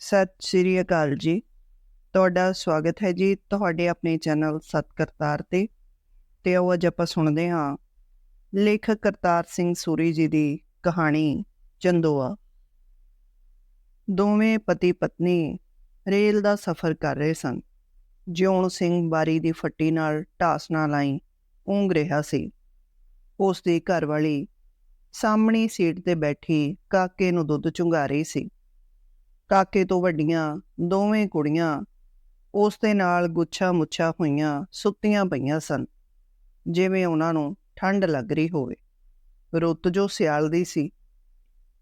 ਸਤਿ ਸ਼੍ਰੀ ਅਕਾਲ ਜੀ। ਤੁਹਾਡਾ ਸਵਾਗਤ ਹੈ ਜੀ ਤੁਹਾਡੇ ਆਪਣੇ ਚੈਨਲ ਸਤਕਰਤਾਰ ਤੇ ਤੇ ਉਹ ਅੱਜ ਆਪਾਂ ਸੁਣਦੇ ਹਾਂ ਲੇਖਕ ਕਰਤਾਰ ਸਿੰਘ ਸੂਰੀ ਜੀ ਦੀ ਕਹਾਣੀ ਚੰਦੋਆ। ਦੋਵੇਂ ਪਤੀ ਪਤਨੀ ਰੇਲ ਦਾ ਸਫ਼ਰ ਕਰ ਰਹੇ ਸਨ। ਜਿਉਣ ਸਿੰਘ ਬਾਰੀ ਦੀ ਫੱਟੀ ਨਾਲ ਢਾਸ ਨਾਲ ਆਈ ਉਂਗ ਰਿਹਾ ਸੀ। ਉਸ ਦੀ ਘਰਵਾਲੀ ਸਾਹਮਣੀ ਸੀਟ ਤੇ ਬੈਠੀ ਕਾਕੇ ਨੂੰ ਦੁੱਧ ਚੁੰਘਾ ਰਹੀ ਸੀ। ਕਾਕੇ ਤੋਂ ਵੱਡੀਆਂ ਦੋਵੇਂ ਕੁੜੀਆਂ ਉਸ ਦੇ ਨਾਲ ਗੁੱਛਾ ਮੁੱਛਾ ਹੋਈਆਂ ਸੁੱਤੀਆਂ ਪਈਆਂ ਸਨ, ਜਿਵੇਂ ਉਹਨਾਂ ਨੂੰ ਠੰਡ ਲੱਗ ਰਹੀ ਹੋਵੇ। ਰੁੱਤ ਜੋ ਸਿਆਲ ਦੀ ਸੀ।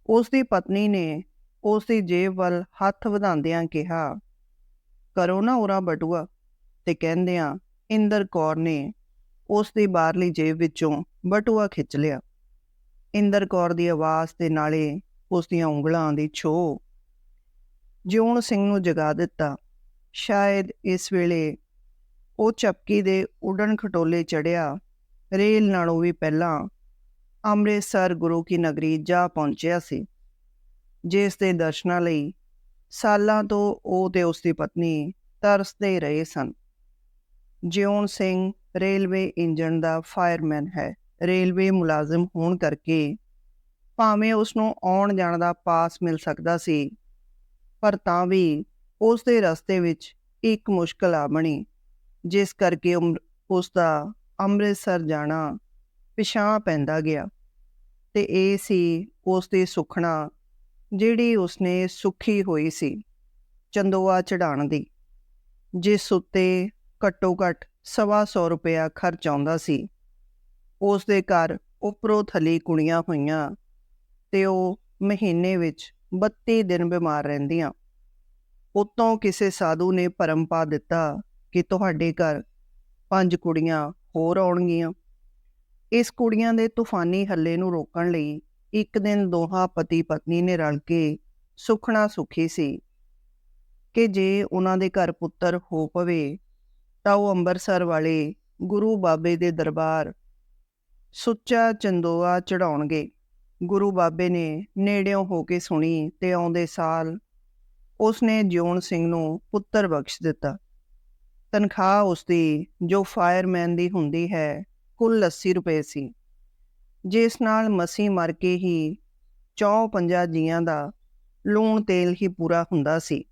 ਉਸ ਦੀ ਪਤਨੀ ਨੇ ਉਸ ਦੀ ਜੇਬ ਵੱਲ ਹੱਥ ਵਧਾਉਂਦਿਆਂ ਕਿਹਾ, ਕਰੋ ਨਾ ਉਰਾ ਬਟੂਆ। ਤੇ ਕਹਿੰਦਿਆਂ ਇੰਦਰ ਕੌਰ ਨੇ ਉਸ ਦੀ ਬਾਹਰਲੀ ਜੇਬ ਵਿੱਚੋਂ ਬਟੂਆ ਖਿੱਚ ਲਿਆ। ਇੰਦਰ ਕੌਰ ਦੀ ਆਵਾਜ਼ ਤੇ ਨਾਲੇ ਉਸ ਦੀਆਂ ਉਂਗਲਾਂ ਦੀ ਛੋ ਜਿਉਣ ਸਿੰਘ ਨੂੰ ਜਗਾ ਦਿੱਤਾ। ਸ਼ਾਇਦ ਇਸ ਵੇਲੇ ਉਹ ਚਪਕੀ ਦੇ ਉਡਣ ਖਟੋਲੇ ਚੜਿਆ। ਰੇਲ ਨਾਲੋਂ ਵੀ ਪਹਿਲਾਂ ਅੰਮ੍ਰਿਤਸਰ ਗੁਰੂ ਕੀ ਨਗਰੀ ਜਾ ਪਹੁੰਚਿਆ ਸੀ, ਜਿਸ ਦੇ ਦਰਸ਼ਨਾਂ ਲਈ ਸਾਲਾਂ ਤੋਂ ਉਹ ਤੇ ਉਸ ਦੀ ਪਤਨੀ ਤਰਸਦੇ ਰਹੇ ਸਨ। ਜਿਉਣ ਸਿੰਘ ਰੇਲਵੇ ਇੰਜਣ ਦਾ ਫਾਇਰਮੈਨ ਹੈ। ਰੇਲਵੇ ਮੁਲਾਜ਼ਮ ਹੋਣ ਕਰਕੇ ਭਾਵੇਂ ਉਸ ਨੂੰ ਆਉਣ ਜਾਣ ਦਾ ਪਾਸ ਮਿਲ ਸਕਦਾ ਸੀ ਪਰ ਤਾਂ ਵੀ ਉਸ ਦੇ ਰਸਤੇ ਵਿੱਚ ਇੱਕ ਮੁਸ਼ਕਲ ਆ ਬਣੀ, ਜਿਸ ਕਰਕੇ ਉਸ ਦਾ ਅੰਮ੍ਰਿਤਸਰ ਜਾਣਾ ਪਿਛਾਂ ਪੈਂਦਾ ਗਿਆ। ਤੇ ਇਹ ਸੀ ਉਸ ਦੀ ਸੁਖਣਾ ਜਿਹੜੀ ਉਸਨੇ ਸੁਖੀ ਹੋਈ ਸੀ ਚੰਦੋਆ ਚੜਾਣ ਦੀ, ਜਿਸ ਉੱਤੇ ਘੱਟੋ ਘੱਟ ਸਵਾ ਸੌ ਰੁਪਇਆ ਖਰਚ ਆਉਂਦਾ ਸੀ। ਉਸ ਦੇ ਘਰ ਉੱਪਰੋਂ ਥਲੀ ਕੁੜੀਆਂ ਹੋਈਆਂ ਤੇ ਉਹ ਮਹੀਨੇ ਵਿੱਚ 32 ਦਿਨ ਬਿਮਾਰ ਰਹਿੰਦੀਆਂ। ਉਤੋਂ ਕਿਸੇ ਸਾਧੂ ਨੇ ਭਰਮ ਪਾ ਦਿੱਤਾ ਕਿ ਤੁਹਾਡੇ ਘਰ ਪੰਜ ਕੁੜੀਆਂ ਹੋਰ ਆਉਣਗੀਆਂ। ਇਸ ਕੁੜੀਆਂ ਦੇ ਤੂਫਾਨੀ ਹੱਲੇ ਨੂੰ ਰੋਕਣ ਲਈ ਇੱਕ ਦਿਨ ਦੋਹਾਂ ਪਤੀ ਪਤਨੀ ਨੇ ਰਲ ਕੇ ਸੁਖਣਾ ਸੁਖੀ ਸੀ ਕਿ ਜੇ ਉਹਨਾਂ ਦੇ ਘਰ ਪੁੱਤਰ ਹੋ ਪਵੇ, ਤਾਂ ਉਹ ਅੰਮ੍ਰਿਤਸਰ ਵਾਲੇ ਗੁਰੂ ਬਾਬੇ ਦੇ ਦਰਬਾਰ ਸੁੱਚਾ ਚੰਦੋਆ ਚੜਾਉਣਗੇ ਗੁਰੂ ਬਾਬੇ ਨੇ ਨੇੜਿਓਂ ਹੋ ਕੇ ਸੁਣੀ ਤੇ ਆਉਂਦੇ ਸਾਲ ਉਸ ਨੇ ਜਿਉਣ ਸਿੰਘ ਨੂੰ ਪੁੱਤਰ ਬਖਸ਼ ਦਿੱਤਾ। ਤਨਖਾਹ ਉਸ ਦੀ ਜੋ ਫਾਇਰਮੈਨ ਦੀ ਹੁੰਦੀ ਹੈ, ਕੁੱਲ 80 ਰੁਪਏ ਸੀ। ਜਿਸ ਨਾਲ ਮਸੀ ਮਰ ਕੇ ਹੀ 54 ਜੀਆਂ ਦਾ ਲੂਣ ਤੇਲ ਹੀ ਪੂਰਾ ਹੁੰਦਾ ਸੀ।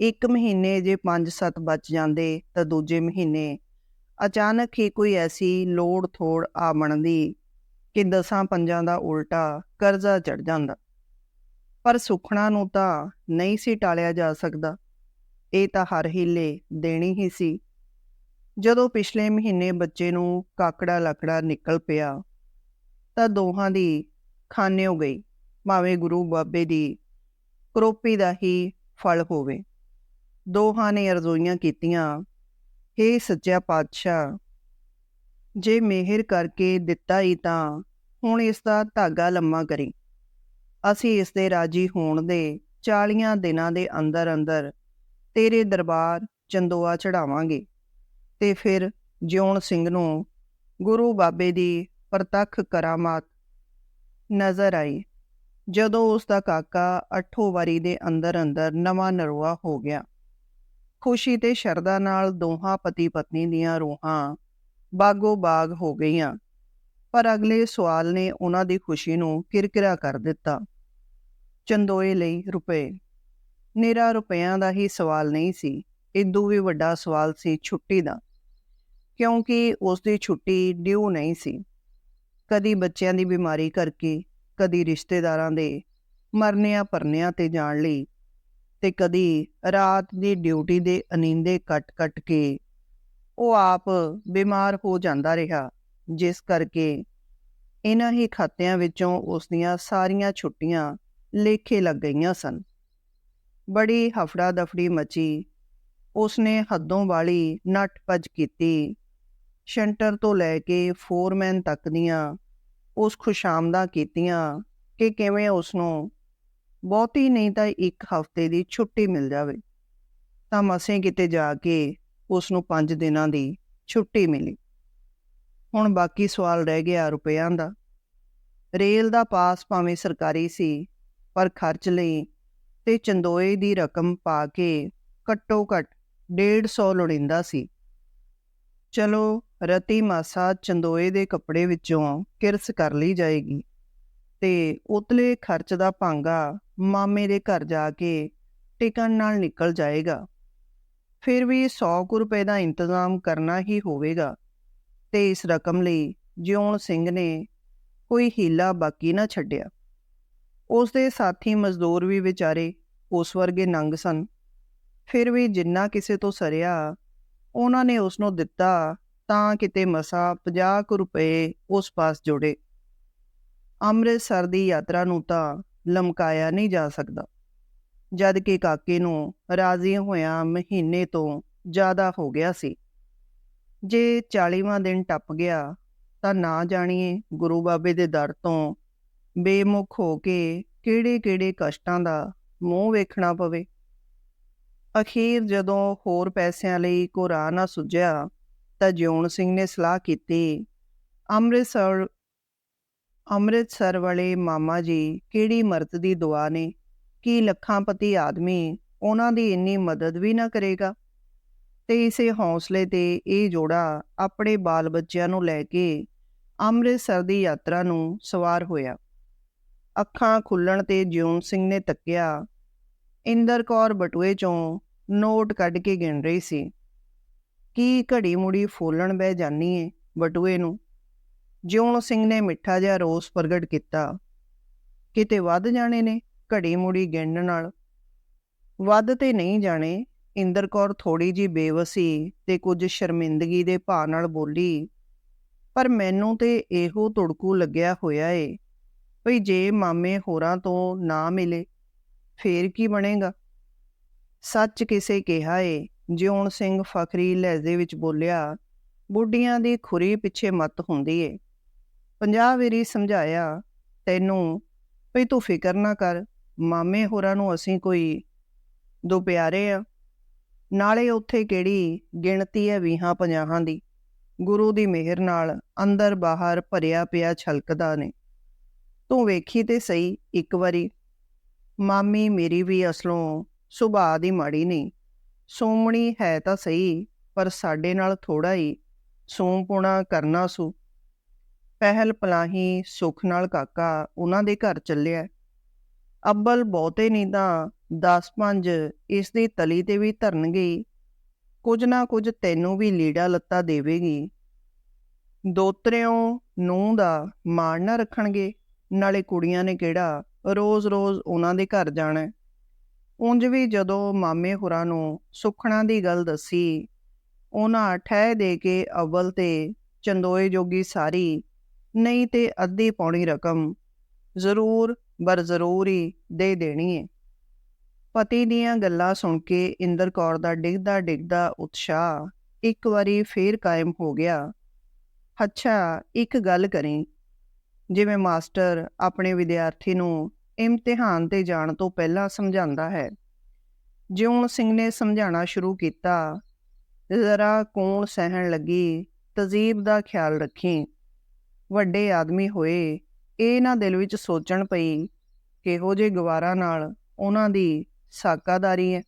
ਇੱਕ ਮਹੀਨੇ ਜੇ 5-7 ਬਚ ਜਾਂਦੇ ਤਾਂ ਦੂਜੇ ਮਹੀਨੇ ਅਚਾਨਕ ਹੀ ਕੋਈ ਐਸੀ ਲੋੜ ਥੋੜ ਆ ਬਣਦੀ ਕਿ ਦਸਾਂ ਪੰਜਾਂ ਦਾ ਉਲਟਾ ਕਰਜ਼ਾ ਚੜ ਜਾਂਦਾ। ਪਰ ਸੁਖਣਾ ਨੂੰ ਤਾਂ ਨਹੀਂ ਸੀ ਟਾਲਿਆ ਜਾ ਸਕਦਾ। ਇਹ ਤਾਂ ਹਰ ਹੀਲੇ ਦੇਣੀ ਹੀ ਸੀ। ਜਦੋਂ ਪਿਛਲੇ ਮਹੀਨੇ ਬੱਚੇ ਨੂੰ ਕਾਕੜਾ ਲੱਕੜਾ ਨਿਕਲ ਪਿਆ, ਤਾਂ ਦੋਹਾਂ ਦੀ ਖਾਨਿਓ ਗਈ। ਭਾਵੇਂ ਗੁਰੂ ਬਾਬੇ ਦੀ ਕਰੋਪੀ ਦਾ ਹੀ ਫਲ ਹੋਵੇ। ਦੋਹਾਂ ਨੇ ਅਰਜ਼ੋਈਆਂ ਕੀਤੀਆਂ हे ਸੱਚਾ ਪਾਤਸ਼ਾਹ ਜੇ ਮਿਹਰ ਕਰਕੇ ਦਿੱਤਾ ਹੀ ਤਾਂ ਹੁਣ ਇਸ ਦਾ ਧਾਗਾ ਲੰਮਾ ਕਰੀ। ਅਸੀਂ ਇਸ ਦੇ ਰਾਜੀ ਹੋਣ ਦੇ 40 ਦਿਨਾਂ ਦੇ ਅੰਦਰ ਅੰਦਰ ਤੇਰੇ ਦਰਬਾਰ ਚੰਦੋਆ ਚੜਾਵਾਂਗੇ ਤੇ ਫਿਰ ਜਿਉਣ ਸਿੰਘ ਨੂੰ ਗੁਰੂ ਬਾਬੇ ਦੀ ਪ੍ਰਤੱਖ ਕਰਾਮਾਤ ਨਜ਼ਰ ਆਈ, ਜਦੋਂ ਉਸ ਦਾ ਕਾਕਾ ਅੱਠੋ ਵਾਰੀ ਦੇ ਅੰਦਰ ਅੰਦਰ ਨਵਾਂ ਨਰਵਾ ਹੋ ਗਿਆ। ਖੁਸ਼ੀ ਤੇ ਸ਼ਰਧਾ ਨਾਲ ਦੋਹਾਂ ਪਤੀ ਪਤਨੀ ਦੀਆਂ ਰੂਹਾਂ ਬਾਗੋ ਬਾਗ ਹੋ ਗਈਆਂ। ਪਰ ਅਗਲੇ ਸਵਾਲ ਨੇ ਉਹਨਾਂ ਦੀ ਖੁਸ਼ੀ ਨੂੰ ਕਿਰਕਿਰਾ ਕਰ ਦਿੱਤਾ। ਚੰਦੋਏ ਲਈ ਰੁਪਏ। ਨਿਰਾ ਰੁਪਿਆਂ ਦਾ ਹੀ ਸਵਾਲ ਨਹੀਂ ਸੀ। ਇਦੋਂ ਵੀ ਵੱਡਾ ਸਵਾਲ ਸੀ ਛੁੱਟੀ ਦਾ। ਕਿਉਂਕਿ ਉਸ ਦੀ ਛੁੱਟੀ ਡਿਊ ਨਹੀਂ ਸੀ। ਕਦੀ ਬੱਚਿਆਂ ਦੀ ਬਿਮਾਰੀ ਕਰਕੇ, ਕਦੀ ਰਿਸ਼ਤੇਦਾਰਾਂ ਦੇ ਮਰਨਿਆਂ ਪਰਨਿਆਂ ਤੇ ਜਾਣ ਲਈ ਤੇ ਕਦੀ ਰਾਤ ਦੀ ਡਿਊਟੀ ਦੇ ਅਨੀਂਦੇ ਕੱਟ-ਕੱਟ ਕੇ ਉਹ ਆਪ ਬਿਮਾਰ ਹੋ ਜਾਂਦਾ ਰਿਹਾ, ਜਿਸ ਕਰਕੇ ਇਹਨਾਂ ਹੀ ਖਾਤਿਆਂ ਵਿੱਚੋਂ ਉਸ ਦੀਆਂ ਸਾਰੀਆਂ ਛੁੱਟੀਆਂ ਲੇਖੇ ਲੱਗ ਗਈਆਂ ਸਨ। ਬੜੀ ਹਫੜਾ ਦਫੜੀ ਮਚੀ, ਉਸਨੇ ਹੱਦੋਂ ਵਾਲੀ ਨੱਟ ਭੱਜ ਕੀਤੀ। ਸ਼ੈਂਟਰ ਤੋਂ ਲੈ ਕੇ ਫੋਰਮੈਨ ਤੱਕ ਦੀਆਂ ਉਸ ਖੁਸ਼ਾਮਦਾਂ ਕੀਤੀਆਂ ਕਿ ਕਿਵੇਂ ਉਸ ਨੂੰ ਬਹੁਤੀ ਨਹੀਂ ਤਾਂ ਇੱਕ ਹਫ਼ਤੇ ਦੀ ਛੁੱਟੀ ਮਿਲ ਜਾਵੇ। ਤਾਂ ਮਸੇ ਕਿਤੇ ਜਾ ਕੇ ਉਸ ਨੂੰ 5 ਦਿਨਾਂ ਦੀ ਛੁੱਟੀ ਮਿਲੀ। ਹੁਣ ਬਾਕੀ ਸਵਾਲ ਰਹਿ ਗਿਆ ਰੁਪਿਆਂ ਦਾ। ਰੇਲ ਦਾ ਪਾਸ ਭਾਵੇਂ ਸਰਕਾਰੀ ਸੀ, ਪਰ ਖਰਚ ਲਈ ਤੇ ਚੰਦੋਏ ਦੀ ਰਕਮ ਪਾ ਕੇ ਘੱਟੋ ਘੱਟ 150 ਲੋੜਿੰਦਾ ਸੀ। ਚਲੋ, ਰਤੀ ਮਾਸਾ ਚੰਦੋਏ ਦੇ ਕੱਪੜੇ ਵਿੱਚੋਂ ਕਿਰਸ ਕਰ ਲਈ ਜਾਏਗੀ ਤੇ ਉਤਲੇ ਖਰਚ ਦਾ ਭਾਂਗਾ ਮਾਮੇ ਦੇ ਘਰ ਜਾ ਕੇ ਟਿਕਣ ਨਾਲ ਨਿਕਲ ਜਾਏਗਾ। ਫਿਰ ਵੀ 100 ਕੁ ਰੁਪਏ ਦਾ ਇੰਤਜ਼ਾਮ ਕਰਨਾ ਹੀ ਹੋਵੇਗਾ। ਤੇ ਇਸ ਰਕਮ ਲਈ ਜਿਉਣ ਸਿੰਘ ਨੇ ਕੋਈ ਹੀਲਾ ਬਾਕੀ ਨਾ ਛੱਡਿਆ। ਉਸ ਦੇ ਸਾਥੀ ਮਜ਼ਦੂਰ ਵੀ ਵਿਚਾਰੇ ਉਸ ਵਰਗੇ ਨੰਗ ਸਨ। ਫਿਰ ਵੀ ਜਿੰਨਾ ਕਿਸੇ ਤੋਂ ਸਰਿਆ, ਉਹਨਾਂ ਨੇ ਉਸ ਨੂੰ ਦਿੱਤਾ ਤਾਂ ਕਿਤੇ ਮਸਾ 50 ਕੁ ਰੁਪਏ ਉਸ ਪਾਸ ਜੋੜੇ। ਅੰਮ੍ਰਿਤਸਰ ਦੀ ਯਾਤਰਾ ਨੂੰ ਤਾਂ ਲਮਕਾਇਆ ਨਹੀਂ ਜਾ ਸਕਦਾ। ਜਦ ਕਿ ਕਾਕੇ ਨੂੰ ਰਾਜ਼ੀ ਹੋਇਆ ਮਹੀਨੇ ਤੋਂ ਜ਼ਿਆਦਾ ਹੋ ਗਿਆ ਸੀ। ਜੇ 40ਵਾਂ ਦਿਨ ਟੱਪ ਗਿਆ ਤਾਂ ਨਾ ਜਾਣੀਏ ਗੁਰੂ ਬਾਬੇ ਦੇ ਦਰ ਤੋਂ ਬੇਮੁਖ ਹੋ ਕੇ ਕਿਹੜੇ-ਕਿਹੜੇ ਕਸ਼ਟਾਂ ਦਾ ਮੂੰਹ ਵੇਖਣਾ ਪਵੇ। ਅਖੀਰ ਜਦੋਂ ਹੋਰ ਪੈਸਿਆਂ ਲਈ ਕੋ ਨਾ ਸੁਝਿਆ ਤਾਂ ਜਿਉਣ ਸਿੰਘ ਨੇ ਸਲਾਹ ਕੀਤੀ, ਅੰਮ੍ਰਿਤਸਰ ਅੰਮ੍ਰਿਤਸਰ ਵਾਲੇ ਮਾਮਾ ਜੀ ਕਿਹੜੀ ਮਰਦ ਦੀ ਦੁਆ ਨੇ? ਕਿ ਲੱਖਾਂਪਤੀ ਆਦਮੀ ਉਹਨਾਂ ਦੀ ਇੰਨੀ ਮਦਦ ਵੀ ਨਾ ਕਰੇਗਾ? ਤੇ ਇਸੇ ਹੌਸਲੇ ਤੇ ਇਹ ਜੋੜਾ ਆਪਣੇ ਬਾਲ ਬੱਚਿਆਂ ਨੂੰ ਲੈ ਕੇ ਅੰਮ੍ਰਿਤਸਰ ਦੀ ਯਾਤਰਾ ਨੂੰ ਸਵਾਰ ਹੋਇਆ। ਅੱਖਾਂ ਖੁੱਲਣ ਤੇ ਜਿਉਣ ਸਿੰਘ ਨੇ ਤੱਕਿਆ, ਇੰਦਰ ਕੌਰ ਬਟੂਏ ਚੋਂ ਨੋਟ ਕੱਢ ਕੇ ਗਿਣ ਰਹੀ ਸੀ, ਕੀ ਘੜੀ ਮੁੜੀ ਫੋਲਣ ਬਹਿ ਜਾਨੀ ਏ ਬਟੂਏ ਨੂੰ? ਜਿਉਣ ਸਿੰਘ ਨੇ ਮਿੱਠਾ ਜਿਹਾ ਰੋਸ ਪ੍ਰਗਟ ਕੀਤਾ, ਕਿਤੇ ਵੱਧ ਜਾਣੇ ਨੇ? ਘੜੀ ਮੁੜੀ ਗਿਣਨ ਨਾਲ ਵੱਧ ਤੇ ਨਹੀਂ ਜਾਣੇ, ਇੰਦਰ ਕੌਰ ਥੋੜੀ ਜੀ ਬੇਵਸੀ ਤੇ ਕੁਝ ਸ਼ਰਮਿੰਦਗੀ ਦੇ ਭਾਅ ਨਾਲ ਬੋਲੀ, ਪਰ ਮੈਨੂੰ ਤੇ ਇਹੋ ਤੁੜਕੂ ਲੱਗਿਆ ਹੋਇਆ ਏ ਭਈ ਜੇ ਮਾਮੇ ਹੋਰਾਂ ਤੋਂ ਨਾ ਮਿਲੇ, ਫੇਰ ਕੀ ਬਣੇਗਾ? ਸੱਚ ਕਿਸੇ ਕਿਹਾ ਏ, ਜਿਉਣ ਸਿੰਘ ਫਖਰੀ ਲਹਿਜ਼ੇ ਵਿੱਚ ਬੋਲਿਆ, ਬੁੱਢੀਆਂ ਦੀ ਖੁਰੀ ਪਿੱਛੇ ਮਤ ਹੁੰਦੀ ਏ। ਪੰਜਾਹ ਵੇਰੀ ਸਮਝਾਇਆ ਤੈਨੂੰ ਭਈ ਤੂੰ ਫਿਕਰ ਨਾ ਕਰ ਮਾਮੇ ਹੋਰਾਂ ਨੂੰ ਅਸੀਂ ਕੋਈ ਦੋ ਪਿਆਰੇ ਆ। ਨਾਲੇ ਉੱਥੇ ਕਿਹੜੀ ਗਿਣਤੀ ਹੈ ਵੀਹਾਂ ਪੰਜਾਹਾਂ ਦੀ। ਗੁਰੂ ਦੀ ਮਿਹਰ ਨਾਲ ਅੰਦਰ ਬਾਹਰ ਭਰਿਆ ਪਿਆ ਛਲਕਦਾ ਨੇ। ਤੂੰ ਵੇਖੀ ਤੇ ਸਹੀ ਇੱਕ ਵਾਰੀ। ਮਾਮੀ ਮੇਰੀ ਵੀ ਅਸਲੋਂ ਸੁਭਾਅ ਦੀ ਮਾੜੀ ਨਹੀਂ ਸੋਮਣੀ ਹੈ ਤਾਂ ਸਹੀ, ਪਰ ਸਾਡੇ ਨਾਲ ਥੋੜਾ ਹੀ ਸੋਮਪੁਣਾ ਕਰਨਾ ਸੂ। ਪਹਿਲ ਪਲਾਹੀ ਸੁਖ ਨਾਲ ਕਾਕਾ ਉਹਨਾਂ ਦੇ ਘਰ ਚੱਲਿਆ। ਅੱਬਲ ਬਹੁਤੇ ਨਹੀਂ ਤਾਂ 10-5 ਇਸ ਦੀ ਤਲੀ ਤੇ ਵੀ ਧਰਨਗੇ। ਕੁਝ ਨਾ ਕੁਝ ਤੈਨੂੰ ਵੀ ਲੀੜਾ ਲੱਤਾ ਦੇਵੇਗੀ। ਦੋਤਰਿਓ ਨੂੰ ਦਾ ਮਾਣ ਨਾ ਰੱਖਣਗੇ। ਨਾਲੇ ਕੁੜੀਆਂ ਨੇ ਕਿਹੜਾ ਰੋਜ਼-ਰੋਜ਼ ਉਹਨਾਂ ਦੇ ਘਰ ਜਾਣਾ। ਉਂਝ ਵੀ ਜਦੋਂ ਮਾਮੇ ਹੁਰਾਂ ਨੂੰ ਸੁਖਣਾ ਦੀ ਗੱਲ ਦੱਸੀ, ਉਹਨਾਂ ਠਹਿ ਦੇ ਕੇ ਅਵਲ ਤੇ ਚੰਦੋਏ ਜੋਗੀ ਸਾਰੀ ਨਹੀਂ ਤੇ ਅੱਧੀ ਪੌਣੀ ਰਕਮ ਜ਼ਰੂਰ ਬਰ ਜ਼ਰੂਰੀ ਦੇ ਦੇਣੀ ਏ। ਪਤੀ ਦੀਆਂ ਗੱਲਾਂ ਸੁਣ ਕੇ ਇੰਦਰ ਕੌਰ ਦਾ ਡਿੱਗਦਾ ਡਿੱਗਦਾ ਉਤਸ਼ਾਹ ਇੱਕ ਵਾਰੀ ਫੇਰ ਕਾਇਮ ਹੋ ਗਿਆ। ਅੱਛਾ, ਇੱਕ ਗੱਲ ਕਰੀ। ਜਿਵੇਂ ਮਾਸਟਰ ਆਪਣੇ ਵਿਦਿਆਰਥੀ ਨੂੰ ਇਮਤਿਹਾਨ ਤੇ ਜਾਣ ਤੋਂ ਪਹਿਲਾਂ ਸਮਝਾਉਂਦਾ ਹੈ। ਜਿਉਂ ਸਿੰਘ ਨੇ ਸਮਝਾਉਣਾ ਸ਼ੁਰੂ ਕੀਤਾ, ਜ਼ਰਾ ਕੋਣ ਸਹਿਣ ਲੱਗੀ, ਤਜ਼ੀਬ ਦਾ ਖਿਆਲ ਰੱਖੀ। ਵੱਡੇ ਆਦਮੀ ਹੋਏ ਇਹ ਨਾ ਦਿਲ ਵਿੱਚ ਸੋਚਣ ਪਈ ਕਿਹੋ ਜੇ ਗਵਾਰਾ ਨਾਲ ਉਹਨਾਂ ਦੀ ਸਾਕਾਦਾਰੀ ਹੈ।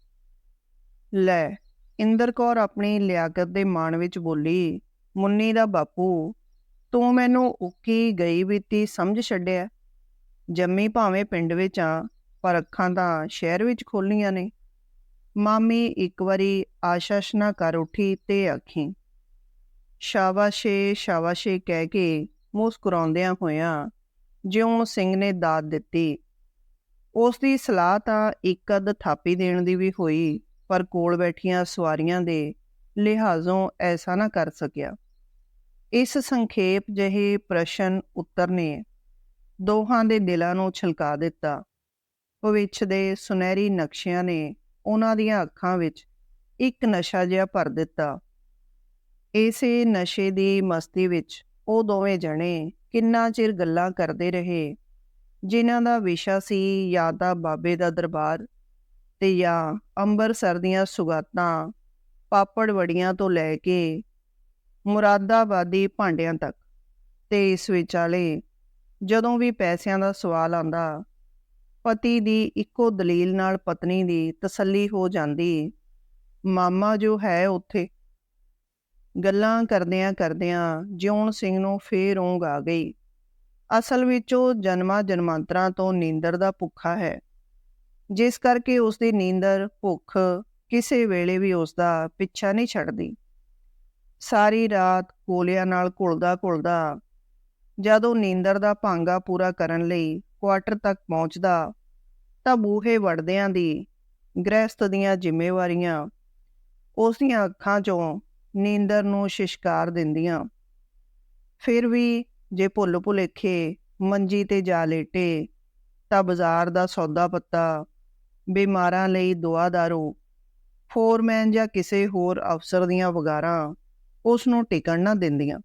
ਲੈ, ਇੰਦਰ ਕੌਰ ਆਪਣੀ ਲਿਆਕਤ ਦੇ ਮਾਣ ਵਿੱਚ ਬੋਲੀ, ਮੁੰਨੀ ਦਾ ਬਾਪੂ, ਤੂੰ ਮੈਨੂੰ ਉੱਕੀ ਗਈ ਬੀਤੀ ਸਮਝ ਛੱਡਿਆ। ਜੰਮੀ ਭਾਵੇਂ ਪਿੰਡ ਵਿੱਚ ਆ, ਪਰ ਅੱਖਾਂ ਤਾਂ ਸ਼ਹਿਰ ਵਿੱਚ ਖੋਲੀਆਂ ਨੇ। ਮਾਮੀ ਇੱਕ ਵਾਰੀ ਆਸ਼ਾਸ਼ਨਾ ਕਰ ਉੱਠੀ ਤੇ ਆਖੀ, ਸ਼ਾਬਾਸ਼ੇ ਸ਼ਾਬਾਸ਼ੇ, ਕਹਿ ਕੇ ਮੁਸਕਰਾਉਂਦਿਆਂ ਹੋਇਆਂ ਜਿਉਂ ਸਿੰਘ ਨੇ ਦਾਤ ਦਿੱਤੀ। ਉਸ ਦੀ ਸਲਾਹ ਤਾਂ ਇੱਕ ਅੱਧ ਥਾਪੀ ਦੇਣ ਦੀ ਵੀ ਹੋਈ, ਪਰ ਕੋਲ ਬੈਠੀਆਂ ਸਵਾਰੀਆਂ ਦੇ ਲਿਹਾਜ਼ੋਂ ਐਸਾ ਨਾ ਕਰ ਸਕਿਆ। ਇਸ ਸੰਖੇਪ ਜਿਹੇ ਪ੍ਰਸ਼ਨ ਉੱਤਰ ਨੇ ਦੋਹਾਂ ਦੇ ਦਿਲਾਂ ਨੂੰ ਛਲਕਾ ਦਿੱਤਾ। ਭਵਿੱਖ ਦੇ ਸੁਨਹਿਰੀ ਨਕਸ਼ਿਆਂ ਨੇ ਉਹਨਾਂ ਦੀਆਂ ਅੱਖਾਂ ਵਿੱਚ ਇੱਕ ਨਸ਼ਾ ਜਿਹਾ ਭਰ ਦਿੱਤਾ। ਇਸੇ ਨਸ਼ੇ ਦੀ ਮਸਤੀ ਵਿੱਚ ਉਹ ਦੋਵੇਂ ਜਣੇ ਕਿੰਨਾ ਚਿਰ ਗੱਲਾਂ ਕਰਦੇ ਰਹੇ। ਜਿਨ੍ਹਾਂ ਦਾ ਵਿਸ਼ਾ ਸੀ ਜਾਂ ਤਾਂ ਬਾਬੇ ਦਾ ਦਰਬਾਰ ਤੇ ਜਾਂ ਅੰਬਰਸਰ ਦੀਆਂ ਸੁਗਾਤਾਂ ਪਾਪੜ ਵੜੀਆਂ ਤੋਂ ਲੈ ਕੇ ਮੁਰਾਦਾਬਾਦੀ ਭਾਂਡਿਆਂ ਤੱਕ। ਤੇ ਇਸ ਵਿਚਾਲੇ ਜਦੋਂ ਵੀ ਪੈਸਿਆਂ ਦਾ ਸਵਾਲ ਆਂਦਾ ਪਤੀ ਦੀ ਇੱਕੋ ਦਲੀਲ ਨਾਲ ਪਤਨੀ ਦੀ ਤਸੱਲੀ ਹੋ ਜਾਂਦੀ, ਮਾਮਾ ਜੋ ਹੈ ਉੱਥੇ ਗੱਲਾਂ ਕਰਦਿਆਂ ਕਰਦਿਆਂ ਜਿਉਣ ਸਿੰਘ ਨੂੰ ਫੇਰ ਉਂਘ ਆ ਗਈ। ਅਸਲ ਵਿੱਚ ਉਹ ਜਨਮਾਂ ਜਨਮਾਂਤਰਾਂ ਤੋਂ ਨੀਂਦਰ ਦਾ ਭੁੱਖਾ ਹੈ। ਜਿਸ ਕਰਕੇ ਉਸ ਦੀ ਨੀਂਦਰ ਭੁੱਖ ਕਿਸੇ ਵੇਲੇ ਵੀ ਉਸ ਦਾ ਪਿੱਛਾ ਨਹੀਂ ਛੱਡਦੀ। ਸਾਰੀ ਰਾਤ ਕੋਲਿਆਂ ਨਾਲ ਘੁਲਦਾ ਘੁਲਦਾ ਜਦੋਂ ਨੀਂਦਰ ਦਾ ਭਾਂਗਾ ਪੂਰਾ ਕਰਨ ਲਈ ਕੁਆਟਰ ਤੱਕ ਪਹੁੰਚਦਾ ਤਾਂ ਬੂਹੇ ਵੜਦਿਆਂ ਦੀ ਗ੍ਰਹਿਸਥ ਦੀਆਂ ਜ਼ਿੰਮੇਵਾਰੀਆਂ ਉਸ ਦੀਆਂ ਅੱਖਾਂ 'ਚੋਂ ਨੀਂਦਰ ਨੂੰ ਸ਼ਿਸ਼ਕਾਰ ਦਿੰਦੀਆਂ। ਫਿਰ ਵੀ ਜੇ ਭੁੱਲ ਭੁਲੇਖੇ ਮੰਜੀ ਤੇ ਜਾ ਲੇਟੇ, ਤਾਂ ਬਾਜ਼ਾਰ ਦਾ ਸੌਦਾ ਪੱਤਾ, ਬਿਮਾਰਾਂ ਲਈ ਦੁਆ ਦਾਰੂ, ਫੋਰਮੈਨ ਜਾਂ ਕਿਸੇ ਹੋਰ ਅਫਸਰ ਦੀਆਂ ਵਗਾਰਾਂ ਉਸ ਨੂੰ ਟਿਕਣ ਨਾ ਦਿੰਦੀਆਂ,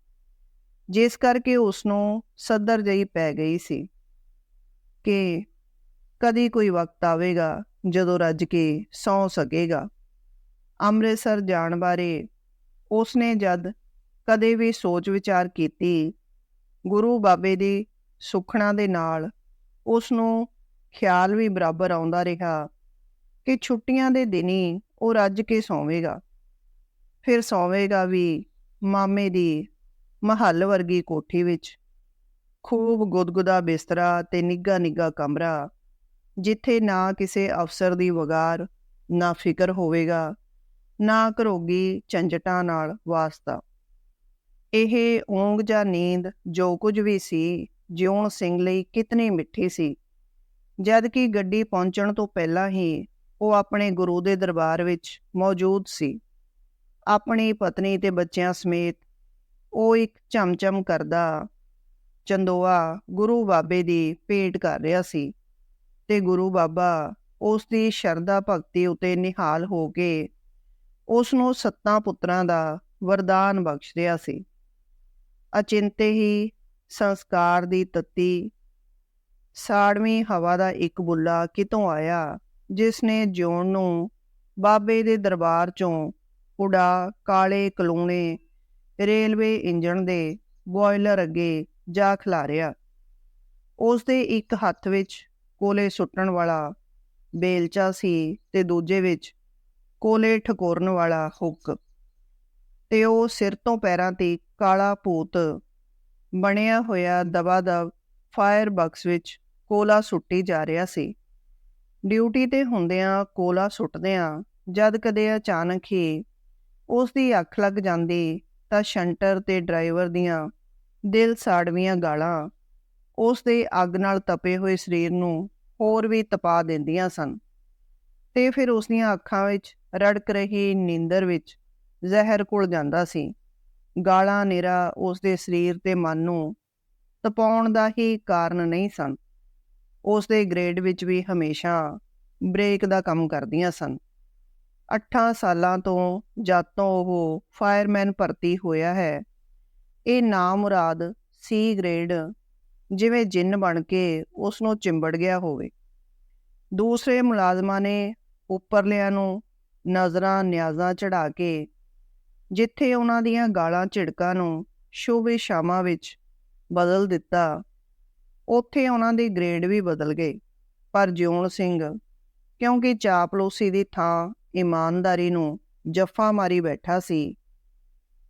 ਜਿਸ ਕਰਕੇ ਉਸ ਨੂੰ ਸੱਦਰ ਜਈ ਪੈ ਗਈ ਸੀ ਕਿ ਕਦੀ ਕੋਈ ਵਕਤ ਆਵੇਗਾ ਜਦੋਂ ਰੱਜ ਕੇ ਸੌ ਸਕੇਗਾ। ਅੰਮ੍ਰਿਤਸਰ ਜਾਣ ਬਾਰੇ ਉਸਨੇ ਜਦ ਕਦੇ ਵੀ ਸੋਚ ਵਿਚਾਰ ਕੀਤੀ ਗੁਰੂ ਬਾਬੇ ਦੀ ਸੁਖਣਾ ਦੇ ਨਾਲ ਉਸ ਨੂੰ ਖਿਆਲ ਵੀ ਬਰਾਬਰ ਆਉਂਦਾ ਰਿਹਾ ਕਿ ਛੁੱਟੀਆਂ ਦੇ ਦਿਨੀ ਉਹ ਰੱਜ ਕੇ ਸੌਵੇਗਾ। ਫਿਰ ਸੌਵੇਗਾ ਵੀ ਮਾਮੇ ਦੀ ਮਹੱਲ ਵਰਗੀ ਕੋਠੀ ਵਿੱਚ ਖੂਬ ਗੁਦਗੁਦਾ ਬਿਸਤਰਾ ਤੇ ਨਿੱਗਾ ਨਿੱਗਾ ਕਮਰਾ ਜਿੱਥੇ ਨਾ ਕਿਸੇ ਅਫਸਰ ਦੀ ਵਗਾਰ ਨਾ ਫਿਕਰ ਹੋਵੇਗਾ ਨਾ ਘਰੋਗੀ ਝੰਜਟਾਂ ਨਾਲ ਵਾਸਤਾ। ਇਹ ਉਂਗ ਜਾਂ ਨੀਂਦ ਜੋ ਕੁਝ ਵੀ ਸੀ, ਜਿਉਣ ਸਿੰਘ ਲਈ ਕਿਤਨੀ ਮਿੱਠੀ ਸੀ। ਜਦ ਕਿ ਗੱਡੀ ਪਹੁੰਚਣ ਤੋਂ ਪਹਿਲਾਂ ਹੀ ਉਹ ਆਪਣੇ ਗੁਰੂ ਦੇ ਦਰਬਾਰ ਵਿੱਚ ਮੌਜੂਦ ਸੀ। ਆਪਣੀ ਪਤਨੀ ਤੇ ਬੱਚਿਆਂ ਸਮੇਤ ਉਹ ਇੱਕ ਚਮਚਮ ਕਰਦਾ ਚੰਦੋਆ ਗੁਰੂ ਬਾਬੇ ਦੀ ਭੇਟ ਕਰ ਰਿਹਾ ਸੀ ਤੇ ਗੁਰੂ ਬਾਬਾ ਉਸ ਦੀ ਸ਼ਰਧਾ ਭਗਤੀ ਉਤੇ ਨਿਹਾਲ ਹੋ ਕੇ ਉਸ ਨੂੰ ਸੱਤਾਂ ਪੁੱਤਰਾਂ ਦਾ ਵਰਦਾਨ ਬਖਸ਼ ਰਿਹਾ ਸੀ। ਅਚਿੰਤੇ ਹੀ ਸੰਸਕਾਰ ਦੀ ਤਤੀ ਸਾੜਵੀਂ ਹਵਾ ਦਾ ਇੱਕ ਬੁੱਲਾ ਕਿਤੋਂ ਆਇਆ ਜਿਸ ਨੇ ਜਿਉਣ ਨੂੰ ਬਾਬੇ ਦੇ ਦਰਬਾਰ ਚੋਂ ਉਡਾ ਕਾਲੇ ਕਲੂਣੇ ਰੇਲਵੇ ਇੰਜਣ ਦੇ ਬੋਇਲਰ ਅੱਗੇ ਜਾ ਖਿਲਾਰਿਆ। ਉਸ ਦੇ ਇੱਕ ਹੱਥ ਵਿੱਚ ਕੋਲੇ ਸੁੱਟਣ ਵਾਲਾ ਬੇਲਚਾ ਸੀ ਤੇ ਦੂਜੇ ਵਿੱਚ ਕੋਲੇ ਠਕੋਰਨ ਵਾਲਾ ਹੁੱਕ। ਤੇ ਉਹ ਸਿਰ ਤੋਂ ਪੈਰਾਂ ਤੇ ਕਾਲਾ ਭੂਤ ਬਣਿਆ ਹੋਇਆ ਦਬਾ-ਦਬ ਫਾਇਰ ਬਕਸ ਵਿੱਚ ਕੋਲਾ ਸੁੱਟੀ ਜਾ ਰਿਹਾ ਸੀ। ਡਿਊਟੀ ਤੇ ਹੁੰਦਿਆਂ ਕੋਲਾ ਸੁੱਟਦਿਆਂ ਜਦ ਕਦੇ ਅਚਾਨਕ ਹੀ ਉਸ ਦੀ ਅੱਖ ਲੱਗ ਜਾਂਦੀ ਤਾਂ ਸ਼ੰਟਰ ਤੇ ਡਰਾਈਵਰ ਦੀਆਂ ਦਿਲ ਸਾੜਵੀਆਂ ਗਾਲਾਂ ਉਸ ਦੇ ਅੱਗ ਨਾਲ ਤਪੇ ਹੋਏ ਸਰੀਰ ਨੂੰ ਹੋਰ ਵੀ ਤਪਾ ਦਿੰਦੀਆਂ ਸਨ। ਤੇ ਫਿਰ ਉਸ ਦੀਆਂ ਅੱਖਾਂ ਵਿੱਚ ਰੜਕ ਰਹੀ ਨੀਂਦਰ ਵਿੱਚ ਜ਼ਹਿਰ ਘੁਲ ਜਾਂਦਾ ਸੀ। ਗਾਲਾਂ ਨੇਰਾ ਉਸ ਦੇ ਸਰੀਰ ਤੇ ਮਨ ਨੂੰ ਤਪਾਉਣ ਦਾ ਹੀ ਕਾਰਨ ਨਹੀਂ ਸਨ। ਉਸ ਦੇ ਗ੍ਰੇਡ ਵਿੱਚ ਵੀ ਹਮੇਸ਼ਾ ਬ੍ਰੇਕ ਦਾ ਕੰਮ ਕਰਦੀਆਂ ਸਨ। 8 ਸਾਲਾਂ ਤੋਂ ਜਦ ਤੋਂ ਉਹ ਫਾਇਰਮੈਨ ਭਰਤੀ ਹੋਇਆ ਹੈ, ਇਹ ਨਾਮੁਰਾਦ ਸੀ ਗ੍ਰੇਡ ਜਿਵੇਂ ਜਿੰਨ ਬਣ ਕੇ ਉਸ ਨੂੰ ਚਿੰਬੜ ਗਿਆ ਹੋਵੇ। ਦੂਸਰੇ ਮੁਲਾਜ਼ਮਾਂ ਨੇ ਉੱਪਰਲਿਆਂ ਨੂੰ ਨਜ਼ਰਾਂ ਨਿਆਜ਼ਾਂ ਚੜਾ ਕੇ, ਜਿੱਥੇ ਉਹਨਾਂ ਦੀਆਂ ਗਾਲਾਂ ਝਿੜਕਾਂ ਨੂੰ ਸ਼ੋਭੇ ਸ਼ਾਮਾਂ ਵਿੱਚ ਬਦਲ ਦਿੱਤਾ, ਉੱਥੇ ਉਹਨਾਂ ਦੇ ਗ੍ਰੇਡ ਵੀ ਬਦਲ ਗਏ ਪਰ ਜਿਉਣ ਸਿੰਘ, ਕਿਉਂਕਿ ਚਾਪਲੂਸੀ ਦੀ ਥਾਂ ਇਮਾਨਦਾਰੀ ਨੂੰ ਜੱਫਾ ਮਾਰੀ ਬੈਠਾ ਸੀ,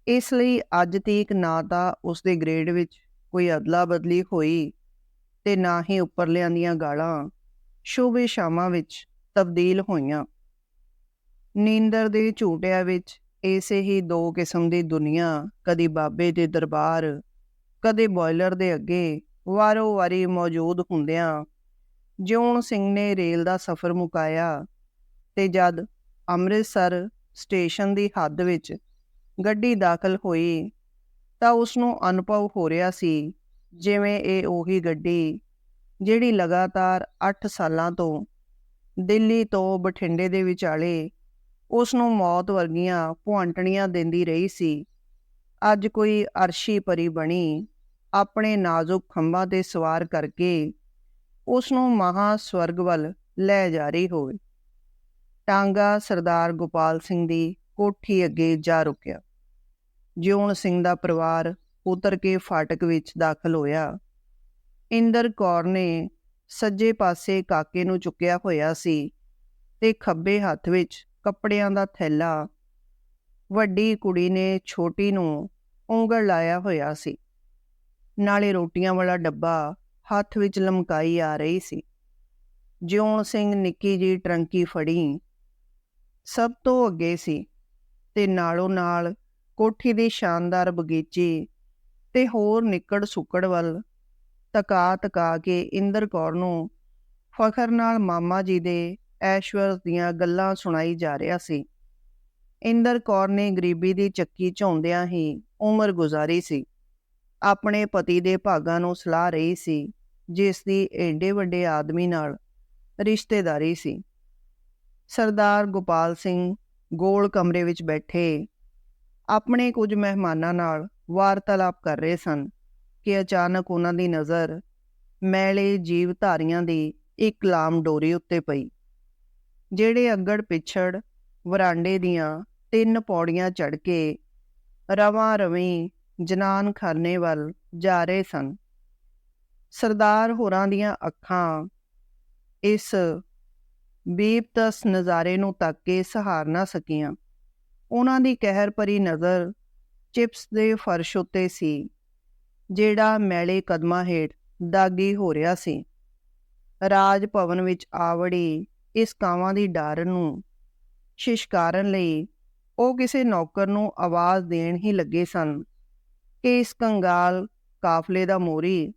ਇਸ ਲਈ ਅੱਜ ਤੀਕ ਨਾ ਤਾਂ ਉਸ ਦੇ ਗ੍ਰੇਡ ਵਿੱਚ ਕੋਈ ਅਦਲਾ ਬਦਲੀ ਹੋਈ ਤੇ ਨਾ ਹੀ ਉੱਪਰਲਿਆਂ ਦੀਆਂ ਗਾਲਾਂ ਸ਼ੋਭੇ ਸ਼ਾਮਾਂ ਵਿੱਚ ਤਬਦੀਲ ਹੋਈਆਂ। ਨੀਂਦਰ ਦੇ ਝੂਟਿਆਂ ਵਿੱਚ ਐਸੇ ਹੀ ਦੋ ਕਿਸਮ ਦੀ ਦੁਨੀਆ, ਕਦੀ ਬਾਬੇ ਦੇ ਦਰਬਾਰ, ਕਦੇ ਬੋਇਲਰ ਦੇ ਅੱਗੇ ਵਾਰੋ ਵਾਰੀ ਮੌਜੂਦ ਹੁੰਦਿਆਂ ਜਿਉਣ ਸਿੰਘ ਨੇ ਰੇਲ ਦਾ ਸਫ਼ਰ ਮੁਕਾਇਆ ਤੇ ਜਦ ਅੰਮ੍ਰਿਤਸਰ ਸਟੇਸ਼ਨ ਦੀ ਹੱਦ ਵਿੱਚ ਗੱਡੀ ਦਾਖਲ ਹੋਈ ਤਾਂ ਉਸ ਨੂੰ ਅਨੁਭਵ ਹੋ ਰਿਹਾ ਸੀ ਜਿਵੇਂ ਇਹ ਉਹੀ ਗੱਡੀ ਜਿਹੜੀ ਲਗਾਤਾਰ 8 ਸਾਲਾਂ ਤੋਂ ਦਿੱਲੀ ਤੋਂ ਬਠਿੰਡੇ ਦੇ ਵਿਚਾਲੇ ਉਸ ਨੂੰ ਮੌਤ ਵਰਗੀਆਂ ਭੁਆਂਟਣੀਆਂ ਦਿੰਦੀ ਰਹੀ ਸੀ। ਅੱਜ ਕੋਈ ਅਰਸ਼ੀ ਪਰੀ ਬਣੀ ਆਪਣੇ ਨਾਜ਼ੁਕ ਖੰਭਾਂ ਤੇ ਸਵਾਰ ਕਰਕੇ ਉਸ ਨੂੰ ਮਹਾ ਸਵਰਗ ਵੱਲ ਲੈ ਜਾ ਰਹੀ ਹੋਵੇ। ਟਾਂਗਾ ਸਰਦਾਰ ਗੋਪਾਲ ਸਿੰਘ ਦੀ ਕੋਠੀ ਅੱਗੇ ਜਾ ਰੁਕਿਆ। ਜਿਉਣ ਸਿੰਘ ਦਾ ਪਰਿਵਾਰ ਉਤਰ ਕੇ ਫਾਟਕ ਵਿੱਚ ਦਾਖਲ ਹੋਇਆ। ਇੰਦਰ ਕੌਰ ਨੇ ਸੱਜੇ ਪਾਸੇ ਕਾਕੇ ਨੂੰ ਚੁੱਕਿਆ ਹੋਇਆ ਸੀ ਤੇ ਖੱਬੇ ਹੱਥ ਵਿੱਚ ਕੱਪੜਿਆਂ ਦਾ ਥੈਲਾ। ਵੱਡੀ ਕੁੜੀ ਨੇ ਛੋਟੀ ਨੂੰ ਉਂਗਲ ਲਾਇਆ ਹੋਇਆ ਸੀ। ਨਾਲੇ ਰੋਟੀਆਂ ਵਾਲਾ ਡੱਬਾ ਹੱਥ ਵਿੱਚ ਲਮਕਾਈ ਆ ਰਹੀ ਸੀ। ਜਿਉਣ ਸਿੰਘ ਨਿੱਕੀ ਜੀ ਟਰੰਕੀ ਫੜੀ। ਸਭ ਤੋਂ ਅੱਗੇ ਸੀ ਤੇ ਨਾਲੋਂ ਨਾਲ ਕੋਠੀ ਦੀ ਸ਼ਾਨਦਾਰ ਬਗੀਚੇ ਤੇ ਹੋਰ ਨਿੱਕੜ ਸੁੱਕੜ ਵੱਲ ਤਕਾ ਤਕਾ ਕੇ ਇੰਦਰ ਕੌਰ ਨੂੰ ਫਖਰ ਨਾਲ ਮਾਮਾ ਜੀ ਦੇ ਐਸ਼ਵਰ ਦੀਆਂ ਗੱਲਾਂ ਸੁਣਾਈ ਜਾ ਰਿਹਾ ਸੀ। ਇੰਦਰ ਕੌਰ ਨੇ ਗਰੀਬੀ ਦੀ ਚੱਕੀ ਝੋਂਦਿਆਂ ਹੀ ਉਮਰ ਗੁਜ਼ਾਰੀ ਸੀ। ਆਪਣੇ ਪਤੀ ਦੇ ਭਾਗਾਂ ਨੂੰ ਸਲਾਹ ਰਹੀ ਸੀ, ਜਿਸ ਦੀ ਏਡੇ ਵੱਡੇ ਆਦਮੀ ਨਾਲ ਰਿਸ਼ਤੇਦਾਰੀ ਸੀ। ਸਰਦਾਰ ਗੋਪਾਲ ਸਿੰਘ ਗੋਲ ਕਮਰੇ ਵਿੱਚ ਬੈਠੇ ਆਪਣੇ ਕੁਝ ਮਹਿਮਾਨਾਂ ਨਾਲ ਵਾਰਤਾਲਾਪ ਕਰ ਰਹੇ ਸਨ। ਕਿ ਅਚਾਨਕ ਉਹਨਾਂ ਦੀ ਨਜ਼ਰ ਮੈਲੇ ਜੀਵ ਧਾਰੀਆਂ ਦੀ ਇੱਕ ਲਾਮ ਡੋਰੀ ਉੱਤੇ ਪਈ, ਜਿਹੜੇ ਅੱਗੜ ਪਿਛੜ ਵਰਾਂਡੇ ਦੀਆਂ ਤਿੰਨ ਪੌੜੀਆਂ ਚੜ ਕੇ ਰਵਾਂ ਰਵੀ ਜਨਾਨ ਖਾਨੇ ਵੱਲ ਜਾ ਰਹੇ ਸਨ। ਸਰਦਾਰ ਹੋਰਾਂ ਦੀਆਂ ਅੱਖਾਂ ਇਸ ਬੀਬਤਸ ਨਜ਼ਾਰੇ ਨੂੰ ਤੱਕ ਕੇ ਸਹਾਰ ਨਾ ਸਕੀਆਂ। ਉਹਨਾਂ ਦੀ ਕਹਿਰ ਭਰੀ ਨਜ਼ਰ ਚਿਪਸ ਦੇ ਫਰਸ਼ ਉੱਤੇ ਸੀ। ਜਿਹੜਾ ਮੈਲੇ ਕਦਮਾਂ ਹੇਠ ਦਾਗੀ ਹੋ ਰਿਹਾ ਸੀ। ਰਾਜ ਭਵਨ ਵਿੱਚ ਆਵੜੀ ਇਸ ਕਾਵਾਂ ਦੀ ਡਾਰ ਨੂੰ ਸ਼ਿਸ਼ਕਾਰਨ ਲਈ ਉਹ ਕਿਸੇ ਨੌਕਰ ਨੂੰ ਆਵਾਜ਼ ਦੇਣ ਹੀ ਲੱਗੇ ਸਨ ਕਿ ਇਸ ਕੰਗਾਲ ਕਾਫਲੇ ਦਾ ਮੋਰੀ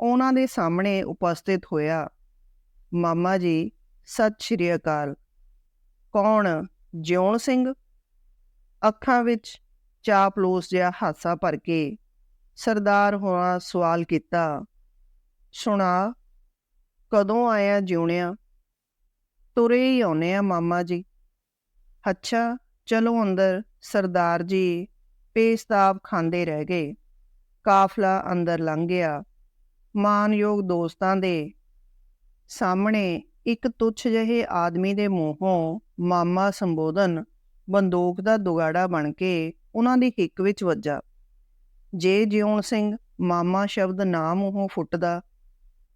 ਉਹਨਾਂ ਦੇ ਸਾਹਮਣੇ ਉਪਸਥਿਤ ਹੋਇਆ। ਮਾਮਾ ਜੀ, ਸਤਿ ਸ਼੍ਰੀ ਅਕਾਲ। ਕੌਣ? ਜਿਉਣ ਸਿੰਘ? ਅੱਖਾਂ ਵਿੱਚ ਚਾਪਲੂਸ ਜਿਹਾ ਹਾਸਾ ਭਰ ਕੇ ਸਰਦਾਰ ਹੋਣਾ ਸਵਾਲ ਕੀਤਾ, ਸੁਣਾ, ਕਦੋਂ ਆਇਆ ਜਿਉਣਿਆ? ਤੁਰੇ ਹੀ ਆਉਨੇ ਆ ਮਾਮਾ ਜੀ। ਅੱਛਾ, ਚਲੋ ਅੰਦਰ। ਸਰਦਾਰ ਜੀ ਪੇਸਤਾਬ ਖਾਂਦੇ ਰਹਿ ਗਏ। ਕਾਫਲਾ ਅੰਦਰ ਲੰਘ ਗਿਆ। ਮਾਨਯੋਗ ਦੋਸਤਾਂ ਦੇ ਸਾਹਮਣੇ ਇੱਕ ਤੁੱਛ ਜਿਹੇ ਆਦਮੀ ਦੇ ਮੂੰਹੋਂ ਮਾਮਾ ਸੰਬੋਧਨ ਬੰਦੂਕ ਦਾ ਦੁਗਾੜਾ ਬਣ ਕੇ ਉਹਨਾਂ ਦੀ ਹਿੱਕ ਵਿੱਚ ਵੱਜਾ। ਜੇ ਜਿਉਣ ਸਿੰਘ ਮਾਮਾ ਸ਼ਬਦ ਨਾ ਮੂੰਹੋਂ ਫੁੱਟਦਾ,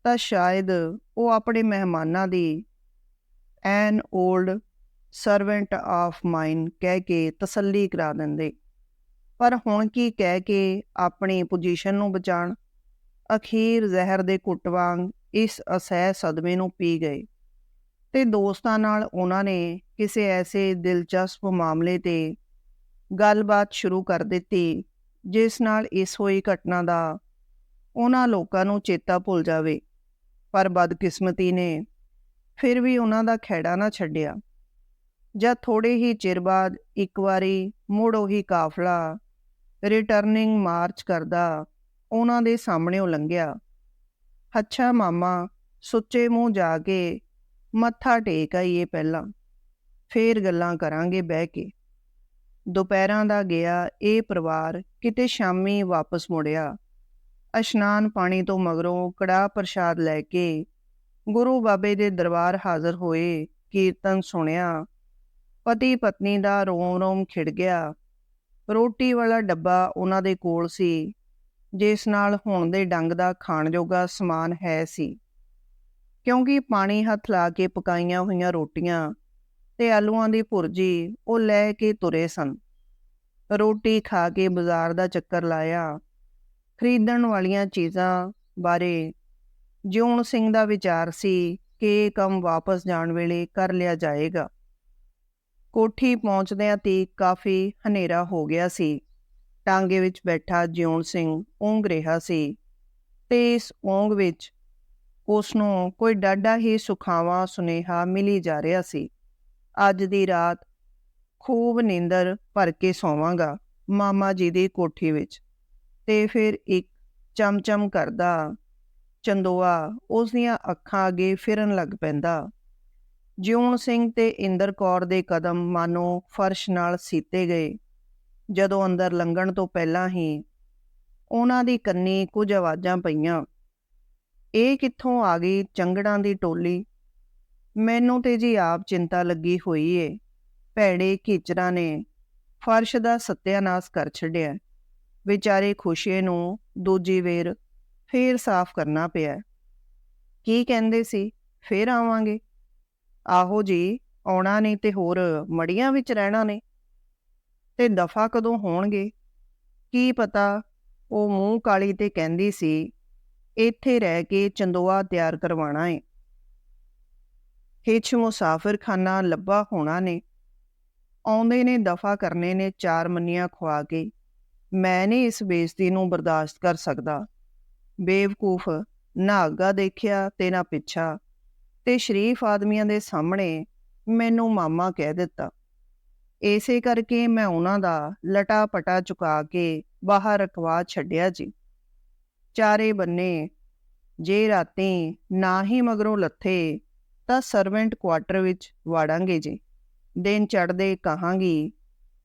ਤਾਂ ਸ਼ਾਇਦ ਉਹ ਆਪਣੇ ਮਹਿਮਾਨਾਂ ਦੀ an old servant of mine ਕਹਿ ਕੇ ਤਸੱਲੀ ਕਰਾ ਦਿੰਦੇ। ਪਰ ਹੁਣ ਕੀ ਕਹਿ ਕੇ ਆਪਣੀ ਪੋਜੀਸ਼ਨ ਨੂੰ ਬਚਾਣ ਅਖੀਰ ਜ਼ਹਿਰ ਦੇ ਕੁੱਟ ਵਾਂਗ ਇਸ ਅਸਹਿ ਸਦਮੇ ਨੂੰ ਪੀ ਗਏ ਤੇ ਦੋਸਤਾਂ ਨਾਲ ਉਹਨਾਂ ਨੇ ਕਿਸੇ ਐਸੇ ਦਿਲਚਸਪ ਮਾਮਲੇ ਤੇ ਗੱਲਬਾਤ ਸ਼ੁਰੂ ਕਰ ਦਿੱਤੀ ਜਿਸ ਨਾਲ ਇਸ ਹੋਈ ਘਟਨਾ ਦਾ ਉਹਨਾਂ ਲੋਕਾਂ ਨੂੰ ਚੇਤਾ ਭੁੱਲ ਜਾਵੇ। ਪਰ ਬਦਕਿਸਮਤੀ ਨੇ ਫਿਰ ਵੀ ਉਹਨਾਂ ਦਾ ਖੇੜਾ ਨਾ ਛੱਡਿਆ। ਜਾਂ ਥੋੜੇ ਹੀ ਚਿਰ ਬਾਅਦ ਇੱਕ ਵਾਰੀ ਮੁੜ ਉਹੀ ਕਾਫਲਾ ਰਿਟਰਨਿੰਗ ਮਾਰਚ ਕਰਦਾ ਉਹਨਾਂ ਦੇ ਸਾਹਮਣੇ ਲੰਘਿਆ ਅੱਛਾ ਮਾਮਾ, ਸੁੱਚੇ ਮੂੰਹ ਜਾ ਕੇ ਮੱਥਾ ਟੇਕ ਆਈਏ ਪਹਿਲਾਂ। ਫੇਰ ਗੱਲਾਂ ਕਰਾਂਗੇ ਬਹਿ ਕੇ। ਦੁਪਹਿਰਾਂ ਦਾ ਗਿਆ ਇਹ ਪਰਿਵਾਰ ਕਿਤੇ ਸ਼ਾਮੀ ਵਾਪਸ ਮੁੜਿਆ। ਇਸ਼ਨਾਨ ਪਾਣੀ ਤੋਂ ਮਗਰੋਂ ਕੜਾ ਪ੍ਰਸ਼ਾਦ ਲੈ ਕੇ ਗੁਰੂ ਬਾਬੇ ਦੇ ਦਰਬਾਰ ਹਾਜ਼ਰ ਹੋਏ, ਕੀਰਤਨ ਸੁਣਿਆ। ਪਤੀ ਪਤਨੀ ਦਾ ਰੋਮ-ਰੋਮ ਖਿੜ ਗਿਆ। ਰੋਟੀ ਵਾਲਾ ਡੱਬਾ ਉਹਨਾਂ ਦੇ ਕੋਲ ਸੀ, ਜਿਸ ਨਾਲ ਹੁਣ ਦੇ ਡੰਗ ਦਾ ਖਾਣ ਜੋਗਾ ਸਮਾਨ ਹੈ ਸੀ। ਕਿਉਂਕਿ ਪਾਣੀ ਹੱਥ ਲਾ ਕੇ ਪਕਾਈਆਂ ਹੋਈਆਂ ਰੋਟੀਆਂ ਤੇ ਆਲੂਆਂ ਦੀ ਭੁਰਜੀ, ਉਹ ਲੈ ਕੇ ਤੁਰੇ ਸਨ। ਰੋਟੀ ਖਾ ਕੇ ਬਾਜ਼ਾਰ ਦਾ ਚੱਕਰ ਲਾਇਆ। ਖਰੀਦਣ ਵਾਲੀਆਂ ਚੀਜ਼ਾਂ ਬਾਰੇ ਜਿਉਣ ਸਿੰਘ ਦਾ ਵਿਚਾਰ ਸੀ ਕਿ ਇਹ ਕੰਮ ਵਾਪਸ ਜਾਣ ਵੇਲੇ ਕਰ ਲਿਆ ਜਾਏਗਾ। ਕੋਠੀ ਪਹੁੰਚਦਿਆਂ ਤੇ ਕਾਫੀ ਹਨੇਰਾ ਹੋ ਗਿਆ ਸੀ। ਟਾਂਗੇ ਵਿੱਚ ਬੈਠਾ ਜਿਉਣ ਸਿੰਘ ਉਂਗ ਰਿਹਾ ਸੀ ਤੇ ਇਸ ਉਂਗ ਵਿੱਚ ਉਸ ਨੂੰ ਕੋਈ ਡਾਡਾ ਹੀ ਸੁਖਾਵਾ ਸੁਨੇਹਾ ਮਿਲੀ ਜਾ ਰਿਹਾ ਸੀ। ਅੱਜ ਦੀ ਰਾਤ ਖੂਬ ਨੀਂਦਰ ਭਰ ਕੇ ਸੌਵਾਂਗਾ ਮਾਮਾ ਜੀ ਦੀ ਕੋਠੀ ਵਿੱਚ। ਤੇ ਫਿਰ ਇੱਕ ਚਮਚਮ ਕਰਦਾ ਚੰਦੋਆ, ਉਸ ਦੀਆਂ ਅੱਖਾਂ ਅੱਗੇ ਫਿਰਨ ਲੱਗ ਪੈਂਦਾ। ਜਿਉਣ ਸਿੰਘ ਤੇ ਇੰਦਰ ਕੌਰ ਦੇ ਕਦਮ ਮਾਨੋ ਫਰਸ਼ ਨਾਲ ਸੀਤੇ ਗਏ। ਜਦੋਂ ਅੰਦਰ ਲੰਘਣ ਤੋਂ ਪਹਿਲਾਂ ਹੀ ਉਹਨਾਂ ਦੀ ਕੰਨੀ ਕੁਝ ਆਵਾਜ਼ਾਂ ਪਈਆਂ। ਇਹ ਕਿੱਥੋਂ ਆ ਗਈ ਚੰਗੜਾਂ ਦੀ ਟੋਲੀ? ਮੈਨੂੰ ਤੇ ਜੀ ਆਪ ਚਿੰਤਾ ਲੱਗੀ ਹੋਈ ਏ। ਭੈੜੇ ਕੀਚਰਾਂ ਨੇ ਫਰਸ਼ ਦਾ ਸਤਿਆਨਾਸ਼ ਕਰ ਛੱਡਿਆ। ਵਿਚਾਰੇ ਖੁਸ਼ੀਏ ਨੂੰ ਦੂਜੀ ਵੇਰ ਫੇਰ ਸਾਫ਼ ਕਰਨਾ ਪਿਆ। ਕੀ ਕਹਿੰਦੇ ਸੀ? ਫੇਰ ਆਵਾਂਗੇ। ਆਹੋ ਜੀ, ਆਉਣਾ ਨਹੀਂ ਤੇ ਹੋਰ ਮੜੀਆਂ ਵਿੱਚ ਰਹਿਣਾ ਨੇ। ਤੇ ਦਫਾ ਕਦੋਂ ਹੋਣਗੇ? ਕੀ ਪਤਾ? ਉਹ ਮੂੰਹ ਕਾਲੀ ਤੇ ਕਹਿੰਦੀ ਸੀ, ਇੱਥੇ ਰਹਿ ਕੇ ਚੰਦੋਆ ਤਿਆਰ ਕਰਵਾਣਾ ਏ। ਹਿੱਛ ਮੁਸਾਫਰਖਾਨਾ ਲੱਭਾ ਹੋਣਾ ਨੇ। ਆਉਂਦੇ ਨੇ, ਦਫਾ ਕਰਨੇ ਨੇ, ਚਾਰ ਮੰਨੀਆਂ ਖਵਾ ਕੇ। ਮੈਂ ਨਹੀਂ ਇਸ ਬੇਇੱਜ਼ਤੀ ਨੂੰ ਬਰਦਾਸ਼ਤ ਕਰ ਸਕਦਾ। ਬੇਵਕੂਫ, ਨਾ ਅੱਗਾ ਦੇਖਿਆ ਤੇ ਨਾ ਪਿੱਛਾ। ਤੇ ਸ਼ਰੀਫ ਆਦਮੀਆਂ ਦੇ ਸਾਹਮਣੇ ਮੈਨੂੰ ਮਾਮਾ ਕਹਿ ਦਿੱਤਾ। ਇਸੇ ਕਰਕੇ ਮੈਂ ਉਹਨਾਂ ਦਾ ਲਟਾ ਪਟਾ ਚੁਕਾ ਕੇ ਬਾਹਰ ਰਖਵਾ ਛੱਡਿਆ ਜੀ। ਚਾਰੇ ਬੰਨੇ, ਜੇ ਰਾਤੀ ਨਾ ਹੀ ਮਗਰੋਂ ਲੱਥੇ ਤਾਂ ਸਰਵੈਂਟ ਕੁਆਟਰ ਵਿੱਚ ਵਾੜਾਂਗੇ ਜੀ। ਦਿਨ ਚੜਦੇ ਕਹਾਂਗੀ,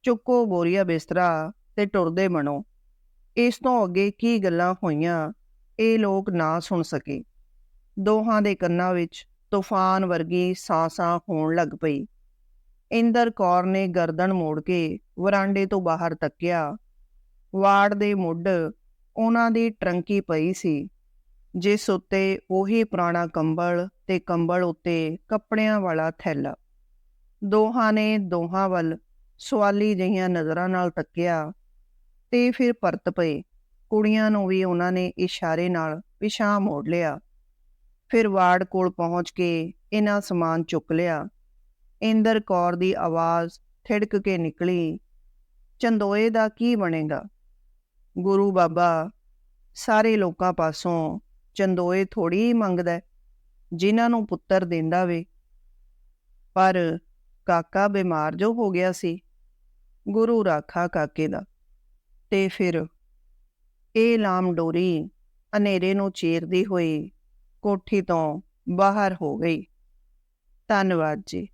ਚੁੱਕੋ ਬੋਰੀਆ ਬਿਸਤਰਾ ਤੇ ਟੁਰਦੇ ਬਣੋ। ਇਸ ਤੋਂ ਅੱਗੇ ਕੀ ਗੱਲਾਂ ਹੋਈਆਂ, ਇਹ ਲੋਕ ਨਾ ਸੁਣ ਸਕੇ। ਦੋਹਾਂ ਦੇ ਕੰਨਾਂ ਵਿੱਚ ਤੂਫਾਨ ਵਰਗੀ ਸਾਂ-ਸਾਂ ਹੋਣ ਲੱਗ ਪਈ। ਇੰਦਰ ਕੌਰ ਨੇ ਗਰਦਨ ਮੋੜ ਕੇ ਵਰਾਂਡੇ ਤੋਂ ਬਾਹਰ ਤੱਕਿਆ। ਵਾੜ ਦੇ ਮੁੱਢ ਉਹਨਾਂ ਦੀ ਟਰੰਕੀ ਪਈ ਸੀ। ਜਿਸ ਉੱਤੇ ਉਹੀ ਪੁਰਾਣਾ ਕੰਬਲ ਤੇ ਕੰਬਲ ਉੱਤੇ ਕੱਪੜਿਆਂ ਵਾਲਾ ਥੈਲਾ। ਦੋਹਾਂ ਨੇ ਦੋਹਾਂ ਵੱਲ ਸਵਾਲੀ ਜਿਹੀਆਂ ਨਜ਼ਰਾਂ ਨਾਲ ਤੱਕਿਆ ਤੇ ਫਿਰ ਪਰਤ ਪਏ। ਕੁੜੀਆਂ ਨੂੰ ਵੀ ਉਹਨਾਂ ਨੇ ਇਸ਼ਾਰੇ ਨਾਲ ਪਿਛਾਂ ਮੋੜ ਲਿਆ। ਫਿਰ ਵਾਰਡ ਕੋਲ ਪਹੁੰਚ ਕੇ ਇਹਨਾਂ ਸਮਾਨ ਚੁੱਕ ਲਿਆ। ਇੰਦਰ ਕੌਰ ਦੀ ਆਵਾਜ਼ ਥਿੜਕ ਕੇ ਨਿਕਲੀ, ਚੰਦੋਏ ਦਾ ਕੀ ਬਣੇਗਾ? ਗੁਰੂ ਬਾਬਾ, ਸਾਰੇ ਲੋਕਾਂ ਪਾਸੋਂ ਚੰਦੋਏ ਥੋੜੀ ਹੀ ਮੰਗਦਾ ਜਿਨ੍ਹਾਂ ਨੂੰ ਪੁੱਤਰ ਦਿੰਦਾ ਵੇ। ਪਰ ਕਾਕਾ ਬਿਮਾਰ ਜੋ ਹੋ ਗਿਆ ਸੀ, ਗੁਰੂ ਰਾਖਾ ਕਾਕੇ ਦਾ। ਤੇ ਫਿਰ ਇਹ ਲਾਮ ਡੋਰੀ ਹਨੇਰੇ ਨੂੰ ਚੀਰਦੀ ਹੋਈ ਕੋਠੀ ਤੋਂ ਬਾਹਰ ਹੋ ਗਈ। ਧੰਨਵਾਦ ਜੀ।